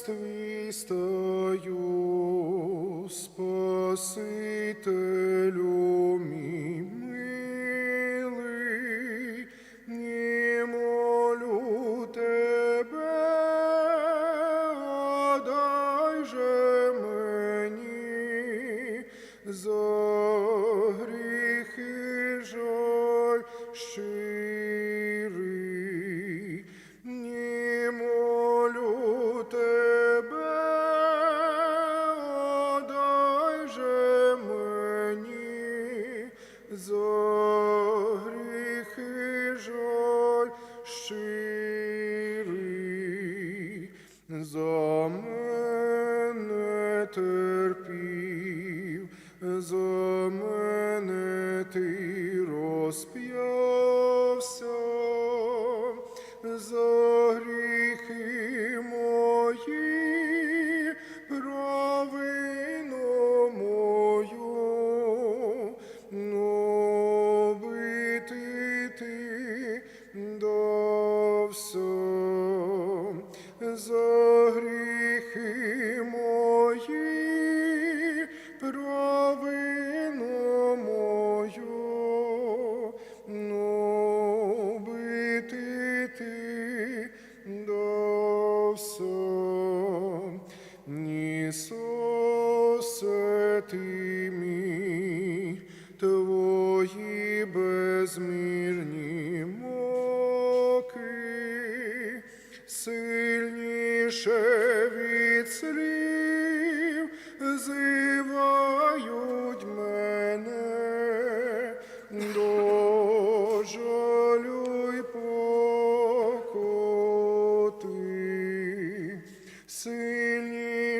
Христистою Спаситель.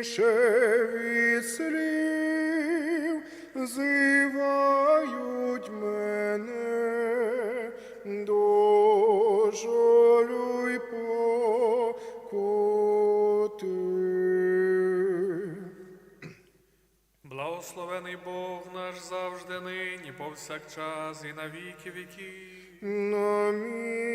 Сильніше від слів зивають мене до жалю й покоти. Благословений Бог наш завжди нині, повсякчас і на віки віків. Амінь.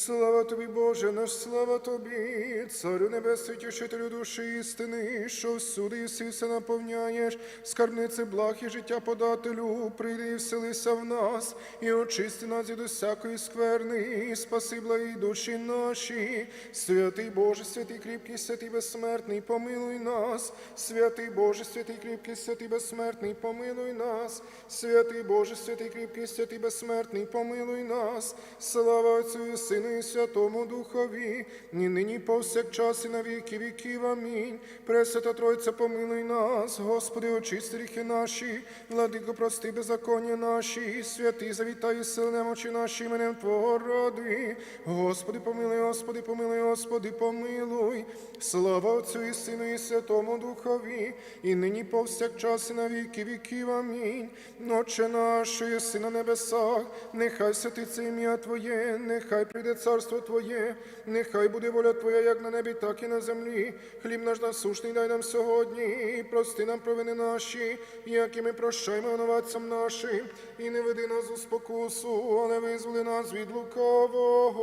Слава тобі, Боже, наш слава тобі, Царю Небесний, тішителю душі істини, що всюди єси все наповняєш, скарбниці благ і життя подателю, прийди і вселися в нас, і очисти нас від усякої скверни, і спаси благі душі наші. Святий Боже, святий кріпкий, святий безсмертний, помилуй нас, святий Боже, святий кріпкий, святий безсмертний, помилуй нас, святий Боже, святий кріпкий, святий безсмертний, помилуй нас, слава Отцю і Сину і Святому Духові, ні нині повсякчас і на віки віків. Амінь. Пресвята Тройця, помилуй нас, Господи, очисти гріхи наші, владико, прости беззаконня наші, святий завітай, сили немочі наші, іменем Твого ради. Господи, помилуй, Господи, помилуй, Господи, помилуй. Слава Отцю і Сину і Святому Духові, і нині повсякчас і на віки віків. Амінь. Отче наш, що єси на небесах, нехай святиться ім'я Твоє, нехай прийде царство Твоє, нехай буде воля Твоя, як на небі, так і на землі. Хліб наш насушний дай нам сьогодні, і прости нам провини наші, як і ми прощаємо винуватцям нашим, і не веди нас у спокусу, але визволи нас від лукавого.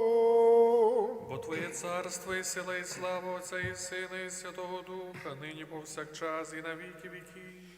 Бо Твоє царство і сила, і слава Отця і Сина, і Святого Духа, нині повсякчас і на віки віків.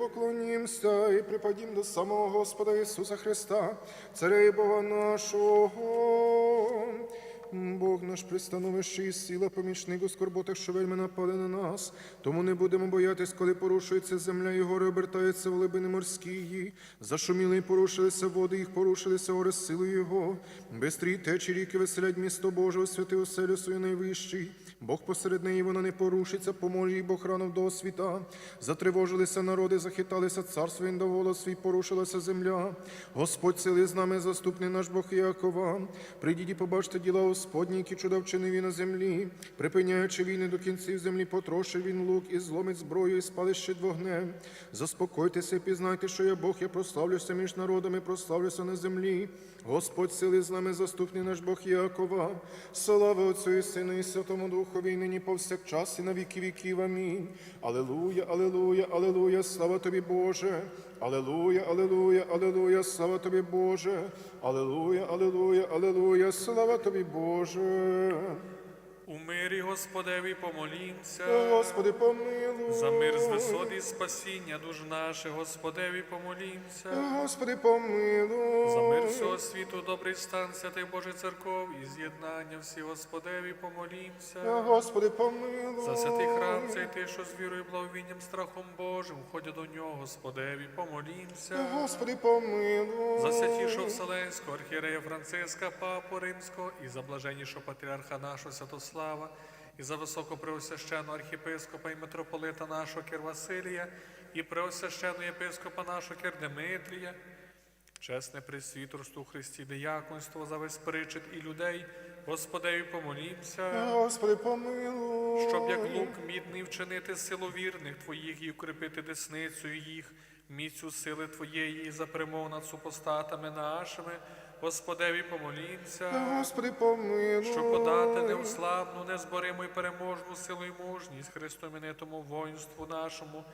поклонімся і припадім до самого Господа Ісуса Христа, Царя і Бога нашого. Бог наш пристановище і сила, помічник у скорботах, що вельми напали на нас. Тому не будемо боятись, коли порушується земля, і гори обертаються в глибини морські. Зашуміли і порушилися води, їх порушилися гори з силою Його. Бистрі течі ріки веселять місто Боже, освяти оселю свою найвищий. Бог посеред неї вона не порушиться, поможе їй Бог рано до світа. Затривожилися народи, захиталися царство, він доволо свій, порушилася земля. Господь сили з нами, заступний наш Бог Якова. Прийдіть і побачте діла Господні, які чуда вчинив на землі, припиняючи війни до кінців землі, потрошив він лук і зломить зброю, і спалить щит вогнем. Заспокойтеся і пізнайте, що я Бог, я прославлюся між народами, прославлюся на землі. Господь сили з нами, заступний наш Бог Якова. Слава Отцю і Сину і Святому Духові, і нині повсякчас і на віки віків. Амінь. Алелуя, алелуя, алелуя, слава тобі, Боже. Алелуя, алелуя, алелуя, слава тобі, Боже. Алелуя, алелуя, алелуя, слава тобі, Боже. У мирі Господеві помолімся. Господи, помилуй. За мир з висот і спасіння душ наших, Господеві помолімся. Господи, помилуй. За мир всього світу, добрий стан святих Божий церков і з'єднання всі, Господеві помолімся. Господи, помилуй. За святий храм цей ти, що з вірою, благовінням, страхом Божим, входять до нього, Господеві, помолімся. Господи, помилуй. За святішого Вселенського архієрея Франциска, Папу Римського, і за блаженнішого патріарха нашого Святослава, і за високопреосвященого архіпископа і митрополита нашого Кир Василія, і преосвященого єпископа нашого Кир Димитрія, чесне присвітерство у Христі дияконство за весь причет і людей, Господеві помолімся. Господи, помилуй. Щоб як лук мідний вчинити силу вірних Твоїх і укріпити десницею їх, міцю сили Твоєї і за перемог над супостатами нашими, Господеві помолімся, Господи, помилуй. щоб подати неуславну, незбориму і переможну силу і мужність Христу іменитому воїнству нашому,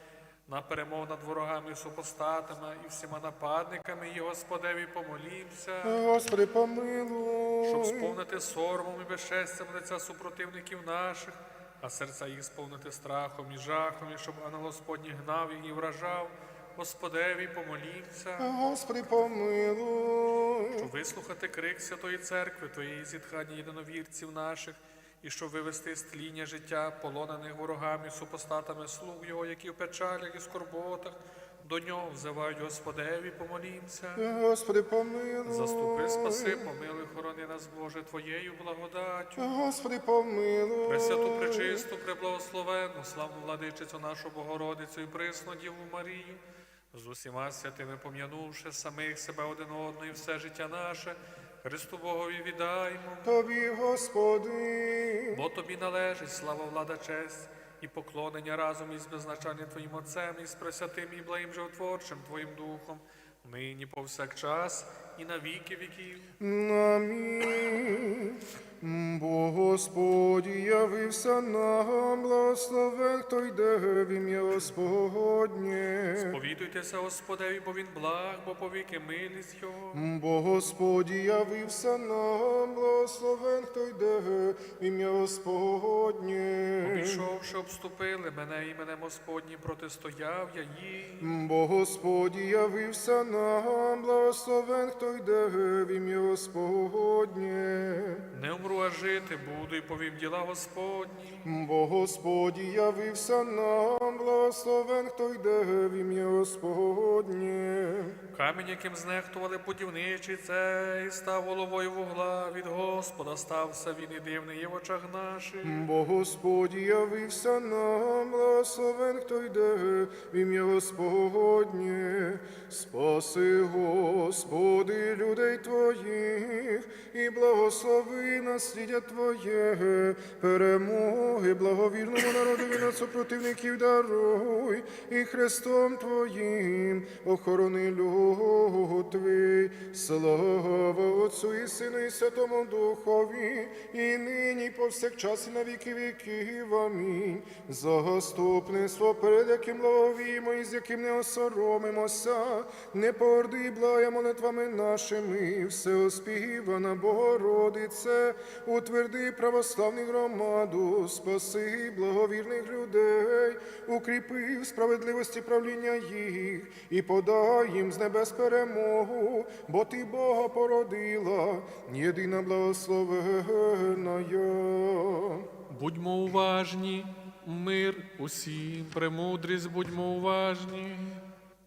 на перемог над ворогами і супостатами і всіма нападниками, і Господеві помолімся. Господи, помилуй. Щоб сповнити соромом і безчестям лиця супротивників наших, а серця їх сповнити страхом і жахом, і щоб ангел Господній гнав їх і вражав, Господеві помолімся, Господи, помилуй. щоб вислухати крик Святої Церкви, Твоєї зітхання єдиновірців наших, і щоб вивести з тління життя, полонених ворогами, супостатами слуг Його, які в печалях і скорботах до нього взивають Господеві, помолімся. Господи, помилуй. Заступи, спаси, помилуй, хорони нас, Боже, Твоєю благодаттю. Господи, помилуй. Пресвяту, пречисту, преблагословенну, славну владичицю нашу Богородицю і присну Діву Марію, з усіма святими пом'янувши самих себе один одного і все життя наше, Христу Богові віддаймо. Тобі, Господи. Бо тобі належить слава, влада, честь і поклонення разом із беззначальним Твоїм Отцем, і з пресвятим і благим животворчим Твоїм Духом, нині повсякчас і на віки віків. Амінь. Бо Господь явився нам, благословен, хто йде в ім'я Господнє. Повідуйтеся Господеві, бо він благ, бо повіки милість Його. Бо Господь явився нам, благословен, хто йде в ім'я Господнє. Обійшовши, обступили мене іменем Господнім, протистояв я їм. Бо Господь явився нам, благословен, хто йде в ім'я Господнє. Не умру, а жити буду, і повів діла Господні. Бо Господь явився нам, благословен, хто йде в ім'я Господнє. Камінь, яким знехтували будівничі, цей став головою вугла від Господа, стався він і дивний є в очах наших. Бо Господь явився нам, благословен, хто йде в ім'я Господнє. Спаси, Господи, людей Твоїх, і благослови наслідя Твоє, перемоги, благовірному народові над супротивників даруй, і Христом Твоїм охорони люд Твій. Слава Отцу і Сину і Святому Духові, і нині, і повсякчас, і на віки віків. Амінь. Заступництво, перед яким благовіємо і з яким не осоромимося, не порди благая молитвами нашими, всеоспівана Богородице, утверди православну громаду, спаси благовірних людей, укріпи в справедливості правління їх і подай їм з небес перемогу, бо ти Бога породила, єдина благословена. Будьмо уважні, мир усім, премудрість, будьмо уважні.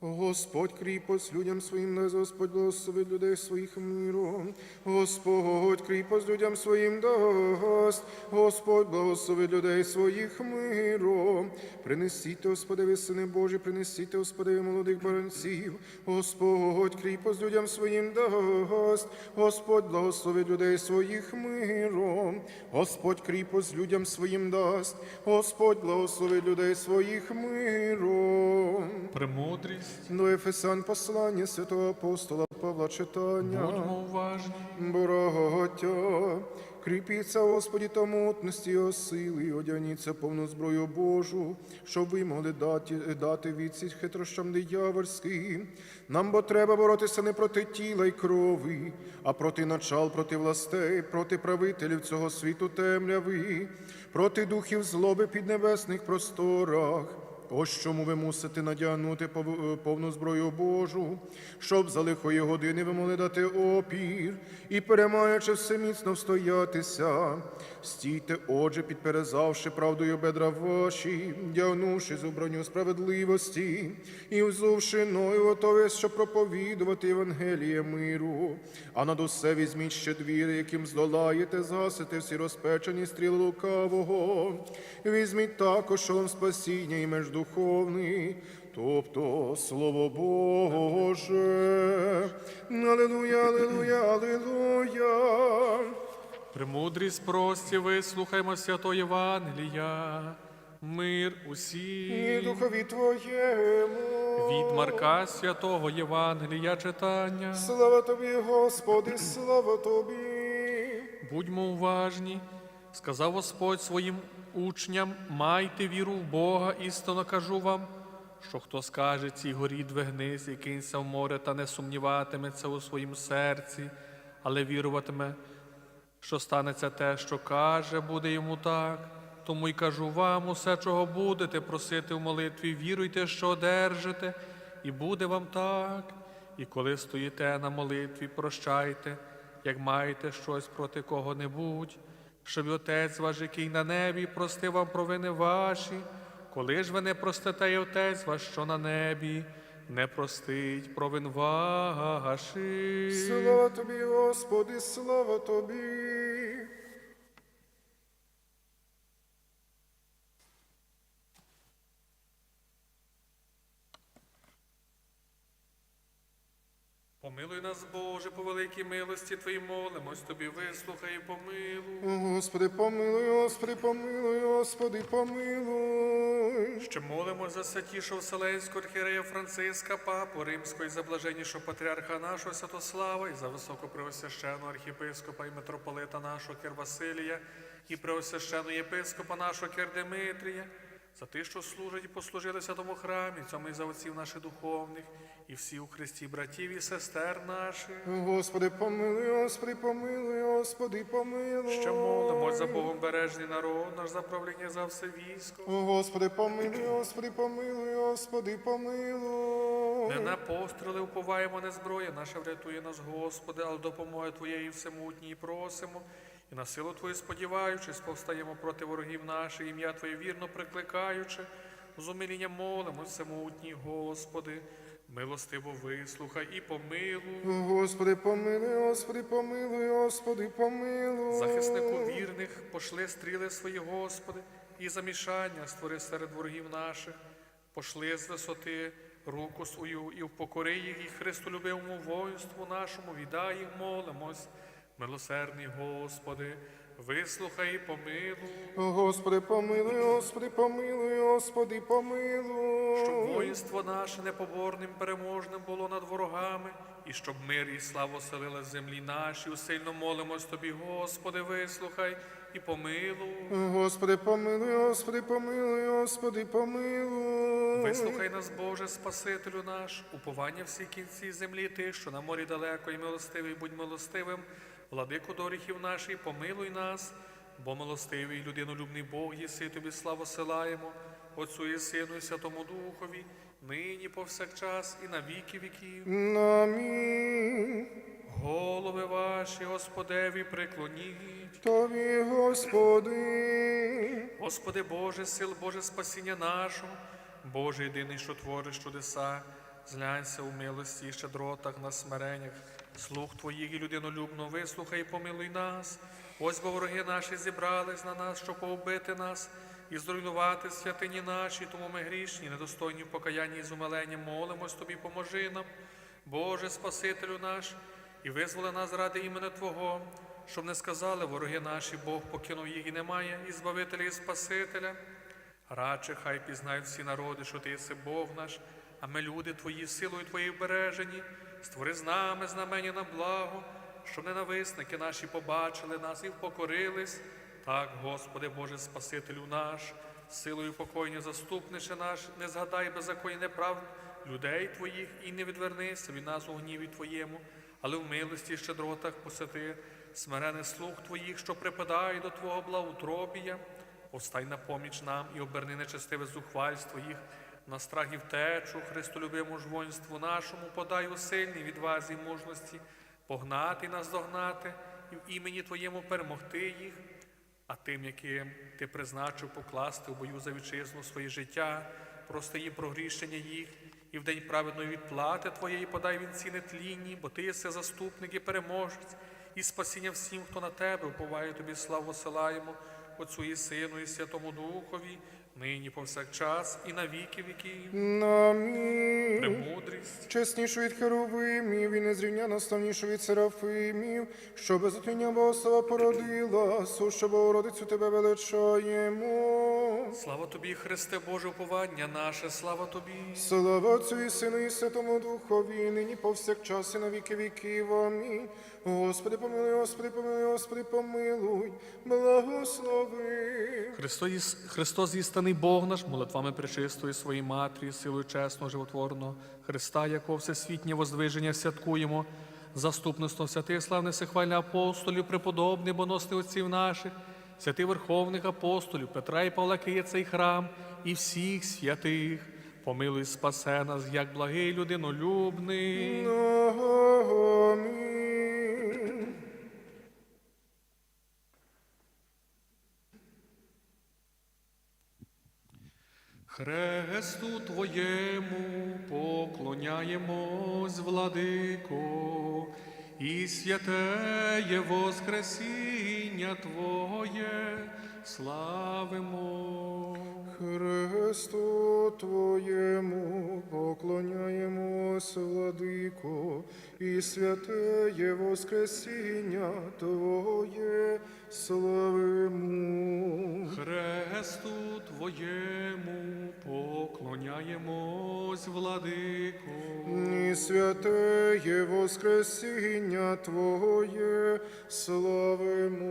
Господь кріпость людям своїм дасть, Господь благословить людей своїх миром. Господь кріпость людям своїм дасть, Господь благословить людей своїх миром. Принесіть, Господи, сини Божі, принесіть, Господи, молодих баранців. Господь кріпость людям своїм дасть, Господь благословить людей своїх миром. Господь кріпость людям своїм дасть, Господь благословить людей своїх миром. Премудрість, До Ефесан послання святого апостола Павла читання. будьмо уважні. Браття, кріпіться, Господі, та мутності його сили, і одягніться повну зброю Божу, щоб ви могли дати, дати відсіч хитрощам диявольським. Нам бо треба боротися не проти тіла й крові, а проти начал, проти властей, проти правителів цього світу темряви, проти духів злоби під небесних просторах. Ось чому ви мусите надягнути пов- повну зброю Божу, щоб за лихої години ви могли дати опір і, перемаючи все міцно встоятися. Стійте, отже, підперезавши правдою бедра ваші, вдягнувши з броню справедливості і взувши ною готові, щоб проповідувати Євангеліє миру. А над усе візьміть ще двір, яким здолаєте, згасите всі розпечені стріли лукавого. Візьміть також шолом спасіння і меж духовний, тобто Слово Боже. Аллилуйя, аллилуйя, аллилуйя. Премудрість прості, вислухаймо свято Євангелія. Мир І духові Твоєму. Від Марка святого Євангелія читання. Слава Тобі, Господи, слава Тобі. Будьмо уважні, сказав Господь своїм учням, майте віру в Бога, істинно кажу вам, що хто скаже цій горі двигнись і кинься в море та не сумніватиметься у своїм серці, але віруватиме, що станеться те, що каже, буде йому так. Тому й кажу вам, усе, чого будете просити в молитві, віруйте, що одержите, і буде вам так. І коли стоїте на молитві, прощайте, як маєте щось проти кого-небудь, щоб Отець ваш, який на небі, простив вам провини ваші, коли ж ви не простите, і Отець ваш, що на небі, не простить провин ваших. Слава Тобі, Господи, слава Тобі. Помилуй нас, Боже, по великій милості Твоїй молимось, Тобі вислухай і помилуй. Господи, помилуй, Господи, помилуй, Господи, помилуй. Ще молимо за святішого Вселенського архієрея Франциска, папу Римського і за блаженнішого патріарха нашого Святослава, і за високопреосвященого архіпископа і митрополита нашого Кир Василія, і преосвященого єпископа нашого Кир Димитрія, за тих, що служать і послужили в святому храмі, цьому і за отців наших духовних, і всі у Христі братів і сестер наших. Господи, помилуй, Господи, помилуй, Господи, помилуй. Ще молимось за Богом бережний народ, наш за правління за все військо. Господи, помилуй, Господи, помилуй, Господи, помилуй. Не на постріли уповаємо, не зброя наша врятує нас, Господи, але допомоги Твоєї всемутній просимо. І на силу Твою сподіваючись, повстаємо проти ворогів наших, ім'я Твоє вірно прикликаючи, з умилінням молимо, всемутній, Господи, милостиво вислухай і помилуй. Господи, помилуй, Господи, помилуй, Господи, помилуй. Захиснику вірних пошли стріли свої, Господи, і замішання створи серед ворогів наших, пошли з висоти руку свою і впокори їх, і Христолюбивому воїнству нашому віддай їх, молимось. Милосердний Господи, вислухай і помилуй, Господи, помилуй, Господи, помилуй, Господи, помилуй. щоб воїнство наше непоборним переможним було над ворогами, і щоб мир і слава оселила землі наші. Усильно молимось Тобі, Господи, вислухай і помилуй. Господи, помилуй, Господи, помилуй, Господи, помилуй. Вислухай нас, Боже, Спасителю наш, уповання всі кінці землі, ти, що на морі далеко і милостивий, будь милостивим, владику доріхів наших, помилуй нас, бо милостивий, людинолюбний Бог, єси тобі славу силаємо, Отцу і Сину, і Святому Духові, нині повсякчас і на віки віків. Амінь. Голови ваші, Господеві, преклоніть. Тобі, Господи. Господи Боже, сил Боже спасіння нашого, Боже єдиний, що твориш чудеса, Зглянься у милості і щедротах на смиреннях. Слух твоїх і людинолюбно вислухай і помилуй нас. Ось бо вороги наші зібрались на нас, щоб поубити нас і зруйнувати святині наші, тому ми грішні, недостойні в покаянні і з молимось тобі, поможи нам, Боже Спасителю наш, і визволи нас ради імени Твого, щоб не сказали вороги наші, Бог покинув їх і немає, і Збавителя, і Спасителя. Радше хай пізнають всі народи, що ти єси Бог наш, а ми, люди твої, силою твоєю бережені, створи з нами знамення на благо, щоб ненависники наші побачили нас і впокорились. Так, Господи Боже Спасителю наш, силою покойні заступниче наш, не згадай беззаконня неправд людей Твоїх і не відвернися від нас у гніві Твоєму, але в милості і щедротах посети смирених слуг Твоїх, що припадає до Твого благоутробія. Повстай на поміч нам і оберни нечестиве зухвальство їх, на страх і втечу, Христолюбиму ж воїнству нашому, подай у сильній відвазі мужності, погнати і наздогнати, і в імені Твоєму перемогти їх, а тим, яким ти призначив покласти в бою за вітчизну своє життя, прости їм прогрішення їх, і в день праведної відплати Твоєї подай вінці нетлінні, бо Ти єси заступник і переможець, і спасіння всім, хто на тебе уповає тобі славу силаємо, Отцю і Сину, і Святому Духові, нині повсякчас, і на віки віків. Амінь. Премудрість. Чеснішу від херовимів і незрівняно славнішу від серафимів, що без отвіння Богослова породила, суша Богородицю тебе величаємо. Слава тобі, Христе Боже, уповання наше, слава тобі. Слава Отцю і Сину і Святому Духові, нині повсякчас і на віки віків. Амінь. Господи, помилуй, Господи, помилуй, Господи, помилуй, благослови. Христос, Христос істинний Бог наш, молитвами пречистої своїй матері, силою чесного, животворного Христа, якого всесвітнє воздвиження святкуємо, заступництво святих славних сихвальних апостолів, преподобних, боносних отців наших, святих верховних апостолів, Петра і Павла, який є цей храм, і всіх святих. Помилуй, спасе нас, як благий людинолюбний. Амінь. Хресту Твоєму поклоняємось, владико, і святеє Воскресіння Твоє славимо. Христу Твоєму поклоняємось, владико, і святеє Воскресіння Твоє славимо. Хресту Твоєму поклоняємось, владико. І святеє Воскресіння Твоє славимо.